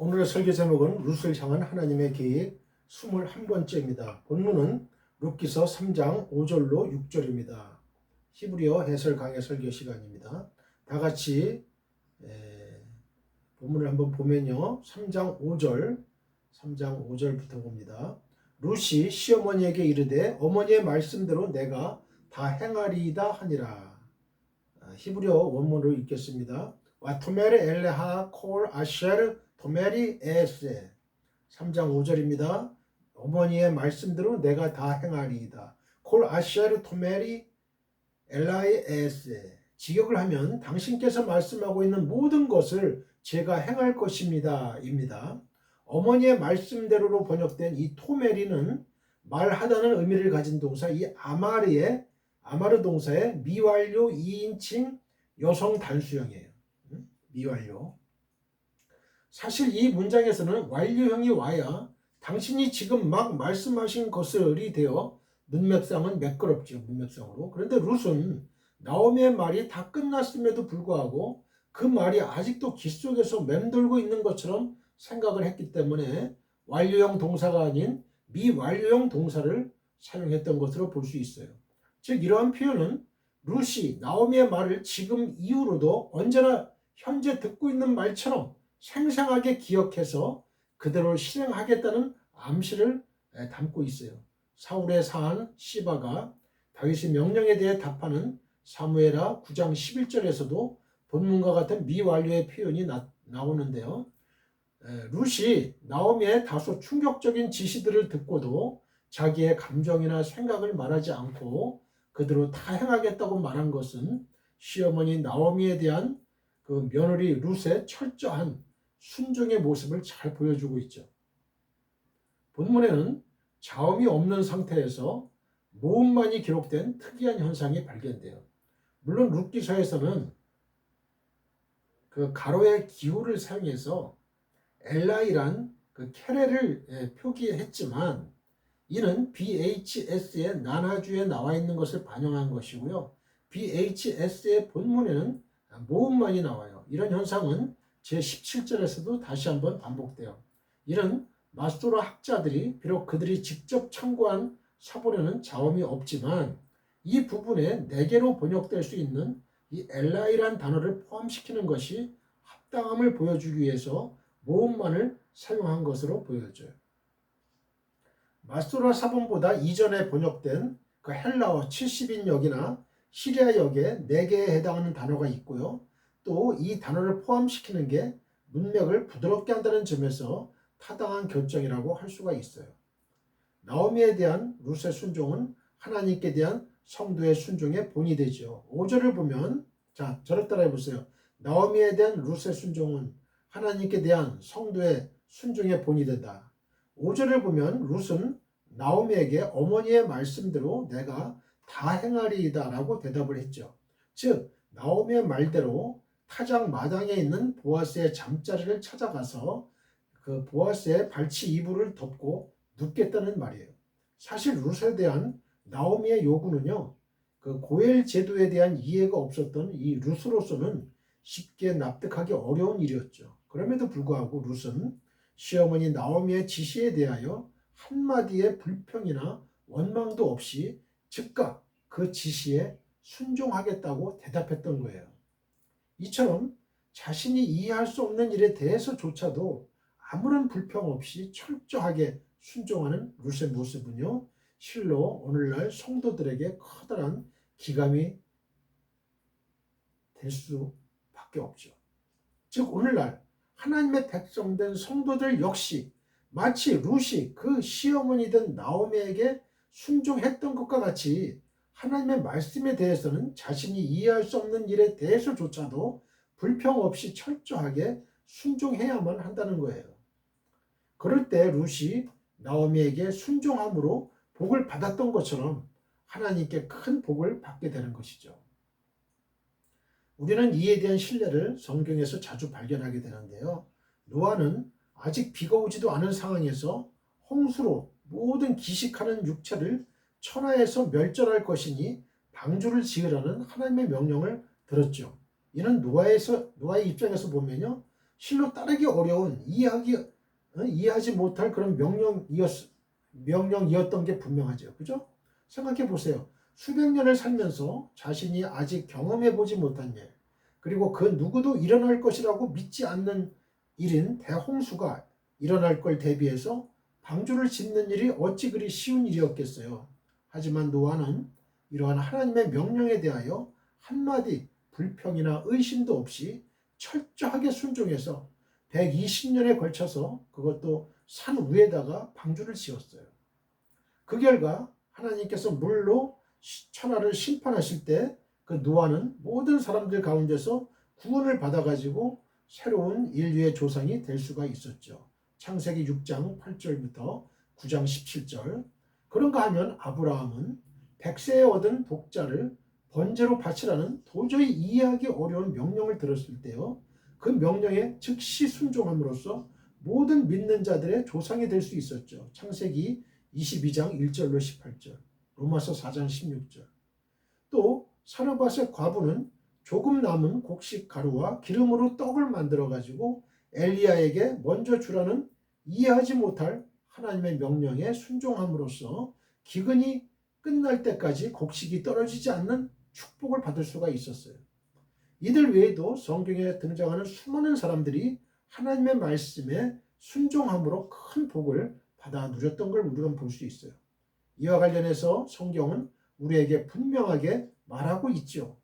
오늘의 설교 제목은 룻을 향한 하나님의 계획 21번째입니다. 본문은 룻기서 3장 5절로 6절입니다. 히브리어 해설 강의 설교 시간입니다. 다 같이 에, 본문을 한번 보면요. 3장 5절 3장 5절부터 봅니다. 룻이 시어머니에게 이르되 어머니의 말씀대로 내가 다 행하리이다 하니라. 아, 히브리어 원문으로 읽겠습니다. 와토메르 엘레하 콜 아쉐르 토메리 에세 3장 5절입니다. 어머니의 말씀대로 내가 다 행하리이다. 콜 아쉐르 토메리 엘라이 에세 직역을 하면 당신께서 말씀하고 있는 모든 것을 제가 행할 것입니다. 입니다. 어머니의 말씀대로로 번역된 이 토메리는 말하다는 의미를 가진 동사 이 아마르의 아마르 동사의 미완료 2인칭 여성 단수형이에요. 음? 미완료. 사실 이 문장에서는 완료형이 와야 당신이 지금 막 말씀하신 것을이 되어 문맥상은 매끄럽죠. 문맥상으로. 그런데 룻은 나오미의 말이 다 끝났음에도 불구하고 그 말이 아직도 귀 속에서 맴돌고 있는 것처럼 생각을 했기 때문에 완료형 동사가 아닌 미완료형 동사를 사용했던 것으로 볼 수 있어요. 즉 이러한 표현은 룻이 나오미의 말을 지금 이후로도 언제나 현재 듣고 있는 말처럼 생생하게 기억해서 그대로 실행하겠다는 암시를 담고 있어요. 사울의 사한 시바가 다윗의 명령에 대해 답하는 사무에라 9장 11절에서도 본문과 같은 미완료의 표현이 나, 나오는데요. 룻이 나오미의 다소 충격적인 지시들을 듣고도 자기의 감정이나 생각을 말하지 않고 그대로 다 행하겠다고 말한 것은 시어머니 나오미에 대한 그 며느리 룻의 철저한 순종의 모습을 잘 보여주고 있죠. 본문에는 자음이 없는 상태에서 모음만이 기록된 특이한 현상이 발견돼요. 물론 룻기서에서는 그 가로의 기호를 사용해서 엘라이란 그 캐레를 예, 표기했지만 이는 BHS의 난하주에 나와 있는 것을 반영한 것이고요. BHS의 본문에는 모음만이 나와요. 이런 현상은 제17절에서도 다시 한번 반복돼요. 이런 마스토라 학자들이 비록 그들이 직접 참고한 사본에는 자음이 없지만 이 부분에 네 개로 번역될 수 있는 이 엘라이란 단어를 포함시키는 것이 합당함을 보여주기 위해서 모음만을 사용한 것으로 보여져요. 마스토라 사본보다 이전에 번역된 그 헬라어 70인역이나 시리아역에 4개에 해당하는 단어가 있고요. 또 이 단어를 포함시키는 게 문맥을 부드럽게 한다는 점에서 타당한 결정이라고 할 수가 있어요. 나오미에 대한 룻의 순종은 하나님께 대한 성도의 순종의 본이 되죠. 5절을 보면 자 저를 따라해 보세요. 나오미에 대한 룻의 순종은 하나님께 대한 성도의 순종의 본이 된다. 5절을 보면 룻은 나오미에게 어머니의 말씀대로 내가 다 행하리이다 라고 대답을 했죠. 즉 나오미의 말대로 타작 마당에 있는 보아스의 잠자리를 찾아가서 그 보아스의 발치 이불을 덮고 눕겠다는 말이에요. 사실 룻에 대한 나오미의 요구는요. 그 고엘 제도에 대한 이해가 없었던 이 룻으로서는 쉽게 납득하기 어려운 일이었죠. 그럼에도 불구하고 룻은 시어머니 나오미의 지시에 대하여 한마디의 불평이나 원망도 없이 즉각 그 지시에 순종하겠다고 대답했던 거예요. 이처럼 자신이 이해할 수 없는 일에 대해서조차도 아무런 불평 없이 철저하게 순종하는 룻의 모습은요, 실로 오늘날 성도들에게 커다란 기감이 될 수밖에 없죠. 즉, 오늘날 하나님의 백성된 성도들 역시 마치 룻이 그 시어머니든 나오미에게 순종했던 것과 같이 하나님의 말씀에 대해서는 자신이 이해할 수 없는 일에 대해서조차도 불평 없이 철저하게 순종해야만 한다는 거예요. 그럴 때 룻이 나오미에게 순종함으로 복을 받았던 것처럼 하나님께 큰 복을 받게 되는 것이죠. 우리는 이에 대한 신뢰를 성경에서 자주 발견하게 되는데요. 노아는 아직 비가 오지도 않은 상황에서 홍수로 모든 기식하는 육체를 천하에서 멸절할 것이니 방주를 지으라는 하나님의 명령을 들었죠. 이는 노아에서 노아의 입장에서 보면요. 실로 따르기 어려운 이해하기 어? 이해하지 못할 그런 명령이었 명령이었던 게 분명하죠. 그죠? 생각해 보세요. 수백 년을 살면서 자신이 아직 경험해 보지 못한 일, 그리고 그 누구도 일어날 것이라고 믿지 않는 일인 대홍수가 일어날 걸 대비해서 방주를 짓는 일이 어찌 그리 쉬운 일이었겠어요. 하지만 노아는 이러한 하나님의 명령에 대하여 한마디 불평이나 의심도 없이 철저하게 순종해서 120년에 걸쳐서 그것도 산 위에다가 방주를 지었어요. 그 결과 하나님께서 물로 천하를 심판하실 때 그 노아는 모든 사람들 가운데서 구원을 받아가지고 새로운 인류의 조상이 될 수가 있었죠. 창세기 6장 8절부터 9장 17절. 그런가 하면 아브라함은 백세에 얻은 복자를 번제로 바치라는 도저히 이해하기 어려운 명령을 들었을 때요. 그 명령에 즉시 순종함으로써 모든 믿는 자들의 조상이 될 수 있었죠. 창세기 22장 1절로 18절, 로마서 4장 16절. 또 사르밧의 과부는 조금 남은 곡식 가루와 기름으로 떡을 만들어 가지고 엘리야에게 먼저 주라는 이해하지 못할 하나님의 명령에 순종함으로써 기근이 끝날 때까지 곡식이 떨어지지 않는 축복을 받을 수가 있었어요. 이들 외에도 성경에 등장하는 수많은 사람들이 하나님의 말씀에 순종함으로 큰 복을 받아 누렸던 걸 우리가 볼 수 있어요. 이와 관련해서 성경은 우리에게 분명하게 말하고 있죠.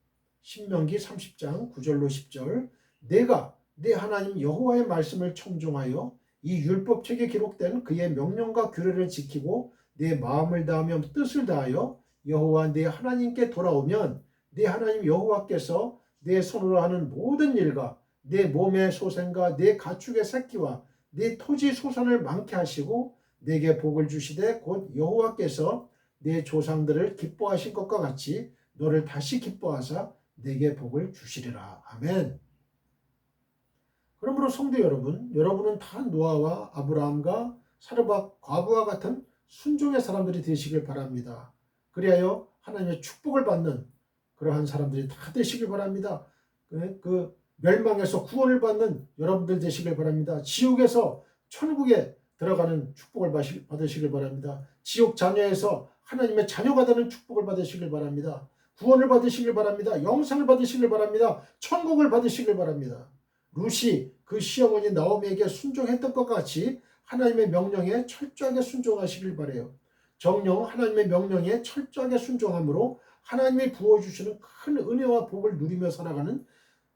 신명기 30장 9절로 10절 내가 내 하나님 여호와의 말씀을 청종하여 이 율법책에 기록된 그의 명령과 규례를 지키고 내 마음을 다하며 뜻을 다하여 여호와 내 하나님께 돌아오면 내 하나님 여호와께서 내 손으로 하는 모든 일과 내 몸의 소생과 내 가축의 새끼와 내 토지 소산을 많게 하시고 내게 복을 주시되 곧 여호와께서 내 조상들을 기뻐하신 것과 같이 너를 다시 기뻐하사 내게 복을 주시리라. 아멘. 그러므로 성도 여러분, 여러분은 다 노아와 아브라함과 사르밧 과부와 같은 순종의 사람들이 되시길 바랍니다. 그리하여 하나님의 축복을 받는 그러한 사람들이 다 되시길 바랍니다. 그, 그 멸망에서 구원을 받는 여러분들 되시길 바랍니다. 지옥에서 천국에 들어가는 축복을 받으시길 바랍니다. 지옥 자녀에서 하나님의 자녀가 되는 축복을 받으시길 바랍니다. 구원을 받으시길 바랍니다. 영생을 받으시길 바랍니다. 천국을 받으시길 바랍니다. 루시 그 시어머니 나오미에게 순종했던 것 같이 하나님의 명령에 철저하게 순종하시길 바래요. 정령 하나님의 명령에 철저하게 순종함으로 하나님이 부어주시는 큰 은혜와 복을 누리며 살아가는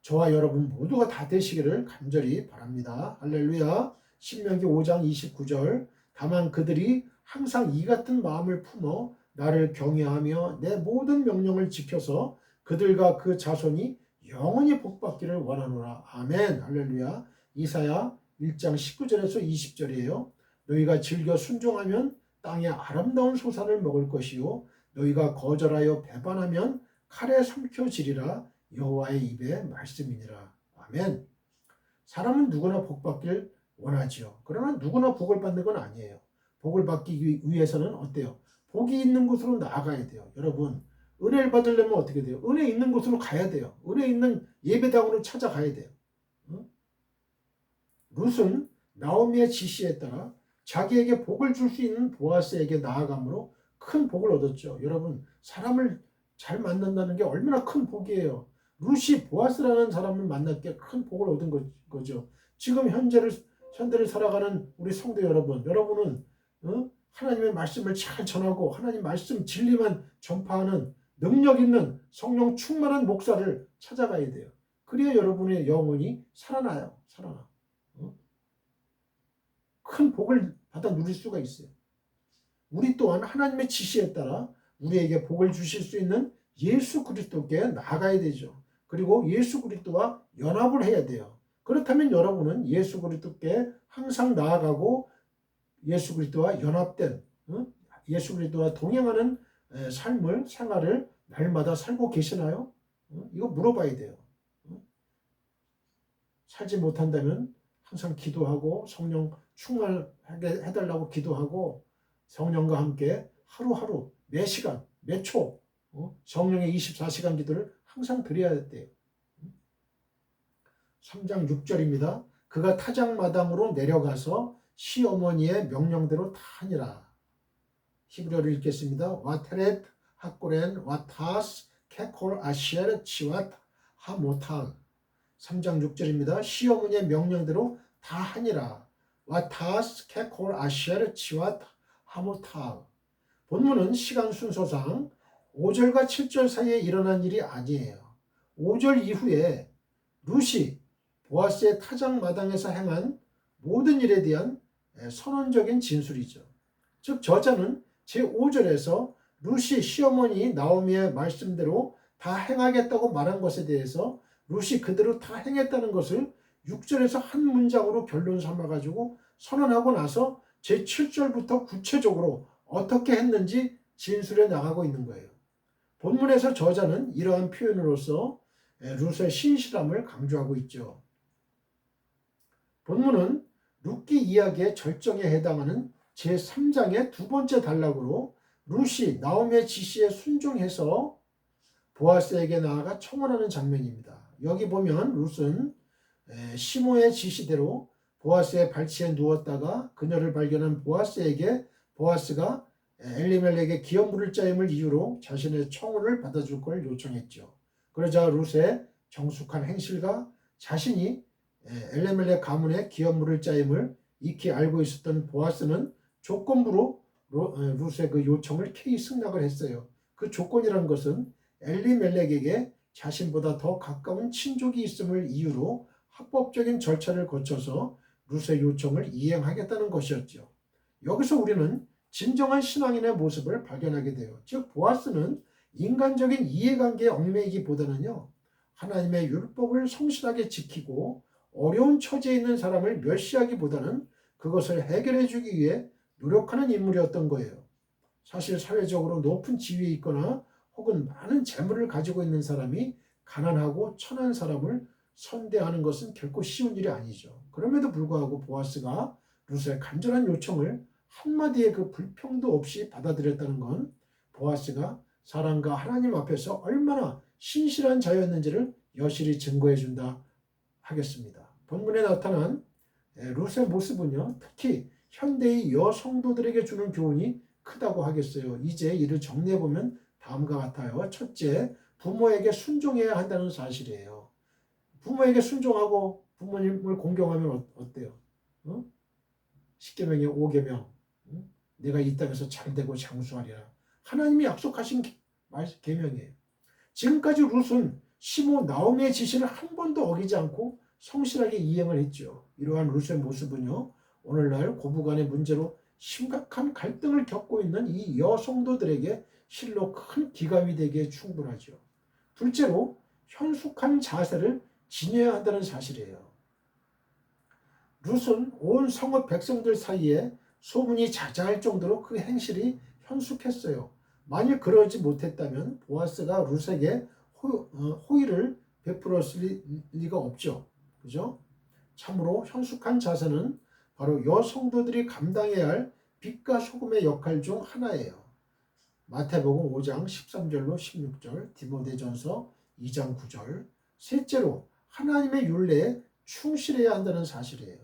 저와 여러분 모두가 다 되시기를 간절히 바랍니다. 할렐루야. 신명기 5장 29절. 다만 그들이 항상 이 같은 마음을 품어 나를 경외하며 내 모든 명령을 지켜서 그들과 그 자손이 영원히 복받기를 원하노라. 아멘. 할렐루야. 이사야 1장 19절에서 20절이에요. 너희가 즐겨 순종하면 땅의 아름다운 소산을 먹을 것이요 너희가 거절하여 배반하면 칼에 삼켜지리라 여호와의 입에 말씀이니라. 아멘. 사람은 누구나 복받길 원하지요. 그러나 누구나 복을 받는 건 아니에요. 복을 받기 위해서는 어때요? 복이 있는 곳으로 나아가야 돼요. 여러분, 은혜를 받으려면 어떻게 돼요? 은혜 있는 곳으로 가야 돼요. 은혜 있는 예배당으로 찾아가야 돼요. 응? 룻은 나오미의 지시에 따라 자기에게 복을 줄 수 있는 보아스에게 나아감으로 큰 복을 얻었죠. 여러분, 사람을 잘 만난다는 게 얼마나 큰 복이에요. 룻이 보아스라는 사람을 만났기에 큰 복을 얻은 거죠. 지금 현재를 현대를 살아가는 우리 성도 여러분, 여러분은 어? 하나님의 말씀을 잘 전하고 하나님 말씀 진리만 전파하는 능력 있는 성령 충만한 목사를 찾아가야 돼요. 그래야 여러분의 영혼이 살아나요. 살아나. 어? 큰 복을 받아 누릴 수가 있어요. 우리 또한 하나님의 지시에 따라 우리에게 복을 주실 수 있는 예수 그리스도께 나가야 되죠. 그리고 예수 그리스도와 연합을 해야 돼요. 그렇다면 여러분은 예수 그리스도께 항상 나아가고 예수 그리스도와 연합된 예수 그리스도와 동행하는 삶을 생활을 날마다 살고 계시나요? 이거 물어봐야 돼요. 살지 못한다면 항상 기도하고 성령 충만하게 해달라고 기도하고 성령과 함께 하루하루 매 시간 매 초 성령의 24시간 기도를 항상 드려야 돼요. 3장 6절입니다. 그가 타작마당으로 내려가서 시어머니의 명령대로 다 하니라. 히브리어를 읽겠습니다. 와테렛 하꼬렌 와타스 케콜 아시엘 치왓 하모탈 3장 6절입니다. 시어머니의 명령대로 다 하니라. 와타스 케콜 아시엘 치왓 하모탈 본문은 시간 순서상 5절과 7절 사이에 일어난 일이 아니에요. 5절 이후에 루시 보아스의 타작 마당에서 행한 모든 일에 대한 선언적인 진술이죠. 즉 저자는 제5절에서 루시 시어머니 나오미의 말씀대로 다 행하겠다고 말한 것에 대해서 루시 그대로 다 행했다는 것을 6절에서 한 문장으로 결론 삼아 가지고 선언하고 나서 제7절부터 구체적으로 어떻게 했는지 진술해 나가고 있는 거예요. 본문에서 저자는 이러한 표현으로서 루스의 신실함을 강조하고 있죠. 본문은 룻기 이야기의 절정에 해당하는 제3장의 두 번째 단락으로 룻이 나오미의 지시에 순종해서 보아스에게 나아가 청원하는 장면입니다. 여기 보면 룻은 시모의 지시대로 보아스의 발치에 누웠다가 그녀를 발견한 보아스에게 보아스가 엘리멜렉의 기업 물을 짜임을 이유로 자신의 청혼을 받아줄 걸 요청했죠. 그러자 룻의 정숙한 행실과 자신이 엘레멜렉 가문의 기업 물을 짜임을 익히 알고 있었던 보아스는 조건부로 룻의 그 요청을 캐이 승낙을 했어요. 그 조건이란 것은 엘리멜렉에게 자신보다 더 가까운 친족이 있음을 이유로 합법적인 절차를 거쳐서 룻의 요청을 이행하겠다는 것이었죠. 여기서 우리는 진정한 신앙인의 모습을 발견하게 돼요. 즉 보아스는 인간적인 이해관계에 얽매이기보다는요. 하나님의 율법을 성실하게 지키고 어려운 처지에 있는 사람을 멸시하기보다는 그것을 해결해 주기 위해 노력하는 인물이었던 거예요. 사실 사회적으로 높은 지위에 있거나 혹은 많은 재물을 가지고 있는 사람이 가난하고 천한 사람을 선대하는 것은 결코 쉬운 일이 아니죠. 그럼에도 불구하고 보아스가 루스의 간절한 요청을 한마디의 그 불평도 없이 받아들였다는 건 보아스가 사랑과 하나님 앞에서 얼마나 신실한 자였는지를 여실히 증거해 준다 하겠습니다. 본문에 나타난 루스의 모습은요, 특히 현대의 여성도들에게 주는 교훈이 크다고 하겠어요. 이제 이를 정리해 보면 다음과 같아요. 첫째, 부모에게 순종해야 한다는 사실이에요. 부모에게 순종하고 부모님을 공경하면 어때요? 어? 10계명의 5계명. 내가 이 땅에서 잘되고 장수하리라. 하나님이 약속하신 계명이에요. 지금까지 룻은 시모 나오미의 지시를 한 번도 어기지 않고 성실하게 이행을 했죠. 이러한 룻의 모습은요. 오늘날 고부간의 문제로 심각한 갈등을 겪고 있는 이 여성도들에게 실로 큰 기감이 되기에 충분하죠. 둘째로 현숙한 자세를 지녀야 한다는 사실이에요. 룻은 온 성읍 백성들 사이에 소문이 자자할 정도로 그 행실이 현숙했어요. 만일 그러지 못했다면 보아스가 룻에게 호, 어, 이를 베풀었을 리가 없죠. 그죠? 참으로 현숙한 자세는 바로 여성도들이 감당해야 할 빛과 소금의 역할 중 하나예요. 마태복음 5장 13절로 16절, 디모데전서 2장 9절. 셋째로 하나님의 율례에 충실해야 한다는 사실이에요.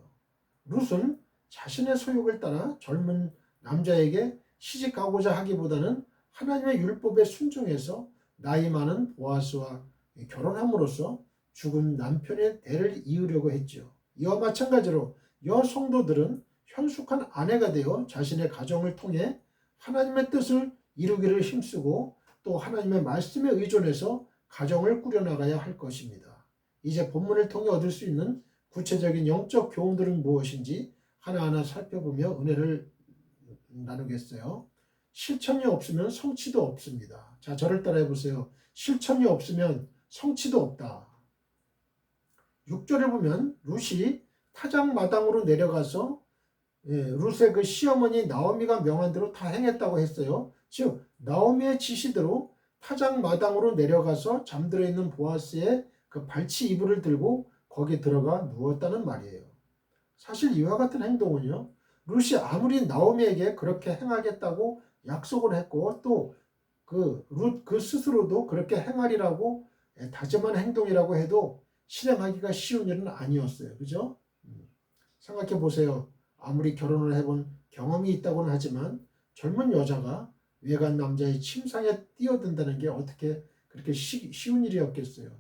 룻은 자신의 소욕을 따라 젊은 남자에게 시집가고자 하기보다는 하나님의 율법에 순종해서 나이 많은 보아스와 결혼함으로써 죽은 남편의 대를 이으려고 했죠. 이와 마찬가지로 여성도들은 현숙한 아내가 되어 자신의 가정을 통해 하나님의 뜻을 이루기를 힘쓰고 또 하나님의 말씀에 의존해서 가정을 꾸려나가야 할 것입니다. 이제 본문을 통해 얻을 수 있는 구체적인 영적 교훈들은 무엇인지 하나하나 살펴보며 은혜를 나누겠어요. 실천이 없으면 성취도 없습니다. 자, 저를 따라해 보세요. 실천이 없으면 성취도 없다. 6절을 보면 룻이 타작 마당으로 내려가서 예, 룻의 그 시어머니 나오미가 명한 대로 다 행했다고 했어요. 즉 나오미의 지시대로 타작 마당으로 내려가서 잠들어 있는 보아스의 그 발치 이불을 들고 거기 들어가 누웠다는 말이에요. 사실 이와 같은 행동은요. 룻이 아무리 나오미에게 그렇게 행하겠다고 약속을 했고 또그룻그 스스로도 그렇게 행하리라고 다짐한 행동이라고 해도 실행하기가 쉬운 일은 아니었어요. 그죠? 음. 생각해 보세요. 아무리 결혼을 해본 경험이 있다고는 하지만 젊은 여자가 외간 남자의 침상에 뛰어든다는 게 어떻게 그렇게 쉬, 쉬운 일이었겠어요.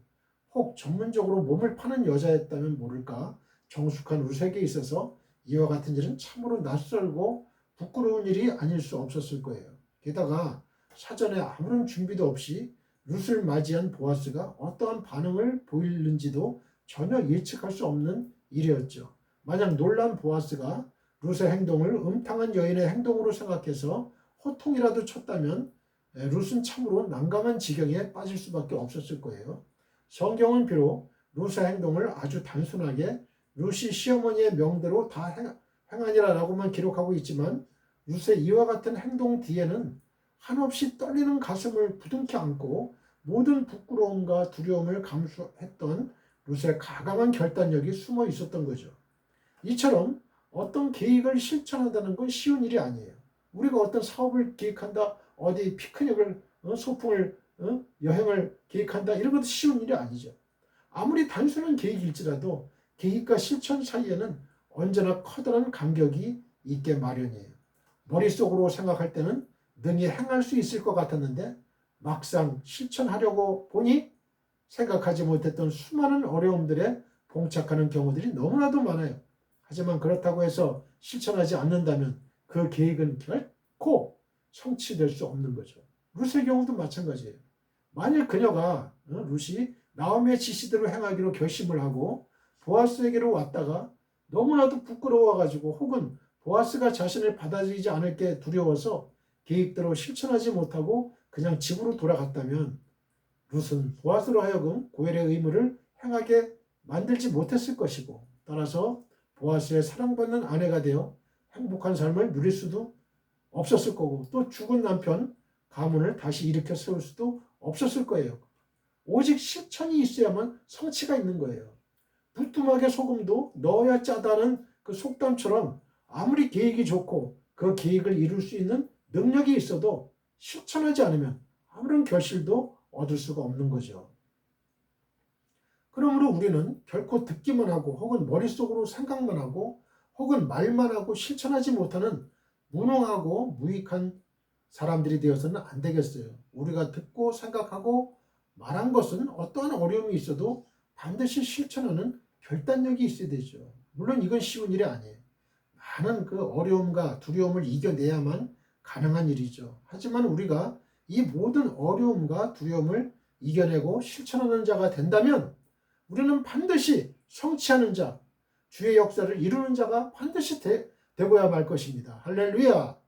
혹 전문적으로 몸을 파는 여자였다면 모를까 정숙한 우색에 있어서 이와 같은 일은 참으로 낯설고 부끄러운 일이 아닐 수 없었을 거예요. 게다가 사전에 아무런 준비도 없이 룻을 맞이한 보아스가 어떠한 반응을 보일는지도 전혀 예측할 수 없는 일이었죠. 만약 놀란 보아스가 룻의 행동을 음탕한 여인의 행동으로 생각해서 호통이라도 쳤다면 에, 룻은 참으로 난감한 지경에 빠질 수밖에 없었을 거예요. 성경은 비록 룻의 행동을 아주 단순하게 룻이 시어머니의 명대로 다 행, 행하니라라고만 기록하고 있지만 룻의 이와 같은 행동 뒤에는 한없이 떨리는 가슴을 부둥켜 안고 모든 부끄러움과 두려움을 감수했던 룻의 가감한 결단력이 숨어 있었던 거죠. 이처럼 어떤 계획을 실천한다는 건 쉬운 일이 아니에요. 우리가 어떤 사업을 계획한다, 어디 피크닉을, 어, 소풍을, 어, 여행을 계획한다, 이런 것도 쉬운 일이 아니죠. 아무리 단순한 계획일지라도 계획과 실천 사이에는 언제나 커다란 간격이 있게 마련이에요. 머릿속으로 생각할 때는 능히 행할 수 있을 것 같았는데 막상 실천하려고 보니 생각하지 못했던 수많은 어려움들에 봉착하는 경우들이 너무나도 많아요. 하지만 그렇다고 해서 실천하지 않는다면 그 계획은 결코 성취될 수 없는 거죠. 룻의 경우도 마찬가지예요. 만일 그녀가 어, 룻이 나오미의 지시대로 행하기로 결심을 하고 보아스에게로 왔다가 너무나도 부끄러워가지고 혹은 보아스가 자신을 받아들이지 않을 게 두려워서 계획대로 실천하지 못하고 그냥 집으로 돌아갔다면 룻은 보아스로 하여금 고엘의 의무를 행하게 만들지 못했을 것이고 따라서 보아스의 사랑받는 아내가 되어 행복한 삶을 누릴 수도 없었을 거고 또 죽은 남편 가문을 다시 일으켜 세울 수도 없었을 거예요. 오직 실천이 있어야만 성취가 있는 거예요. 부뚜막에 소금도 넣어야 짜다는 그 속담처럼 아무리 계획이 좋고 그 계획을 이룰 수 있는 능력이 있어도 실천하지 않으면 아무런 결실도 얻을 수가 없는 거죠. 그러므로 우리는 결코 듣기만 하고 혹은 머릿속으로 생각만 하고 혹은 말만 하고 실천하지 못하는 무능하고 무익한 사람들이 되어서는 안 되겠어요. 우리가 듣고 생각하고 말한 것은 어떠한 어려움이 있어도 반드시 실천하는 결단력이 있어야 되죠. 물론 이건 쉬운 일이 아니에요. 많은 그 어려움과 두려움을 이겨내야만 가능한 일이죠. 하지만 우리가 이 모든 어려움과 두려움을 이겨내고 실천하는 자가 된다면 우리는 반드시 성취하는 자, 주의 역사를 이루는 자가 반드시 되, 되고야 말 것입니다. 할렐루야!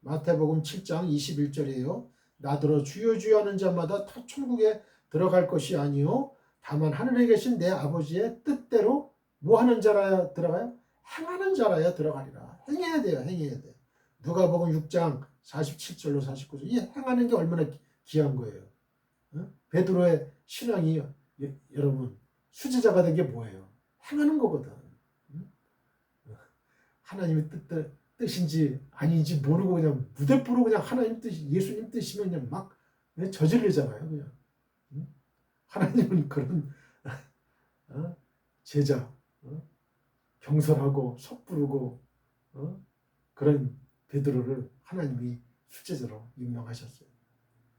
마태복음 7장 21절이에요. 나더러 주여 주여 하는 자마다 다 천국에 들어갈 것이 아니요 다만 하늘에 계신 내 아버지의 뜻대로 뭐 하는 자라야 들어가요? 행하는 자라야 들어가리라. 행해야 돼요. 행해야 돼. 누가복음 6장 47절로 49절. 이 행하는 게 얼마나 귀한 거예요. 어? 베드로의 신앙이 예, 여러분 수제자가 된 게 뭐예요? 행하는 거거든. 응? 하나님의 뜻, 뜻인지 아닌지 모르고 그냥 무대포로 그냥 하나님 뜻, 예수님 뜻이면 그냥 막 저지르잖아요. 그냥 응? 하나님은 그런 어? 제자 어? 경솔하고 섣부르고 어? 그런 베드로를 하나님이 수제자로 임명하셨어요.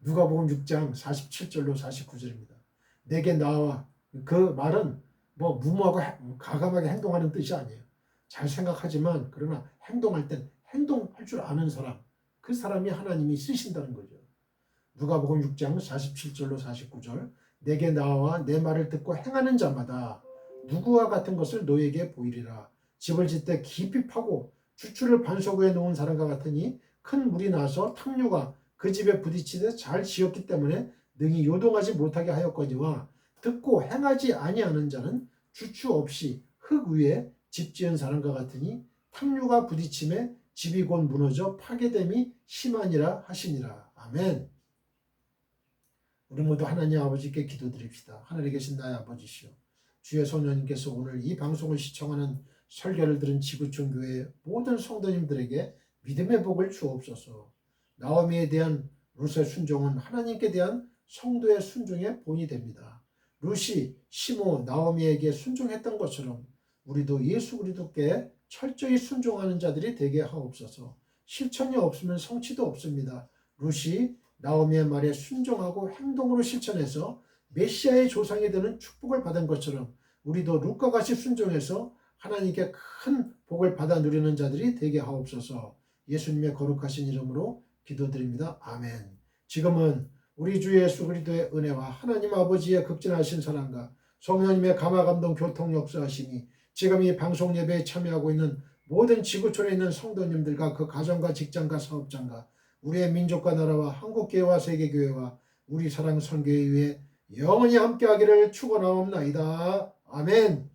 누가복음 6장 47절로 49절입니다. 내게 나와 그 말은 뭐 무모하고 가감하게 행동하는 뜻이 아니에요. 잘 생각하지만 그러나 행동할 땐 행동할 줄 아는 사람 그 사람이 하나님이 쓰신다는 거죠. 누가복음 6장 47절로 49절 내게 나와 내 말을 듣고 행하는 자마다 누구와 같은 것을 너에게 보이리라. 집을 짓되 깊이 파고 반석 위에 놓은 사람과 같으니 큰 물이 나서 탕류가 그 집에 부딪히되 잘 지었기 때문에 능히 요동하지 못하게 하였거니와 듣고 행하지 아니하는 자는 주추 없이 흙 위에 집 지은 사람과 같으니 탕류가 부딪힘에 집이 곧 무너져 파괴됨이 심하니라 하시니라. 아멘. 우리 모두 하나님 아버지께 기도드립시다. 하늘에 계신 나의 아버지시여. 주의 소녀님께서 오늘 이 방송을 시청하는 설교를 들은 지구촌 교회 모든 성도님들에게 믿음의 복을 주옵소서. 나오미에 대한 룻의 순종은 하나님께 대한 성도의 순종의 본이 됩니다. 룻이 시모 나오미에게 순종했던 것처럼 우리도 예수 그리스도께 철저히 순종하는 자들이 되게 하옵소서. 실천이 없으면 성취도 없습니다. 루시 나오미의 말에 순종하고 행동으로 실천해서 메시아의 조상이 되는 축복을 받은 것처럼 우리도 룻과 같이 순종해서 하나님께 큰 복을 받아 누리는 자들이 되게 하옵소서. 예수님의 거룩하신 이름으로 기도드립니다. 아멘. 지금은 우리 주 예수 그리스도의 은혜와 하나님 아버지의 극진하신 사랑과 성령님의 감화 감동 교통 역사하심이 지금 이 방송 예배에 참여하고 있는 모든 지구촌에 있는 성도님들과 그 가정과 직장과 사업장과 우리의 민족과 나라와 한국교회와 세계교회와 우리 사랑 선교회 위에 영원히 함께하기를 축원하옵나이다. 아멘.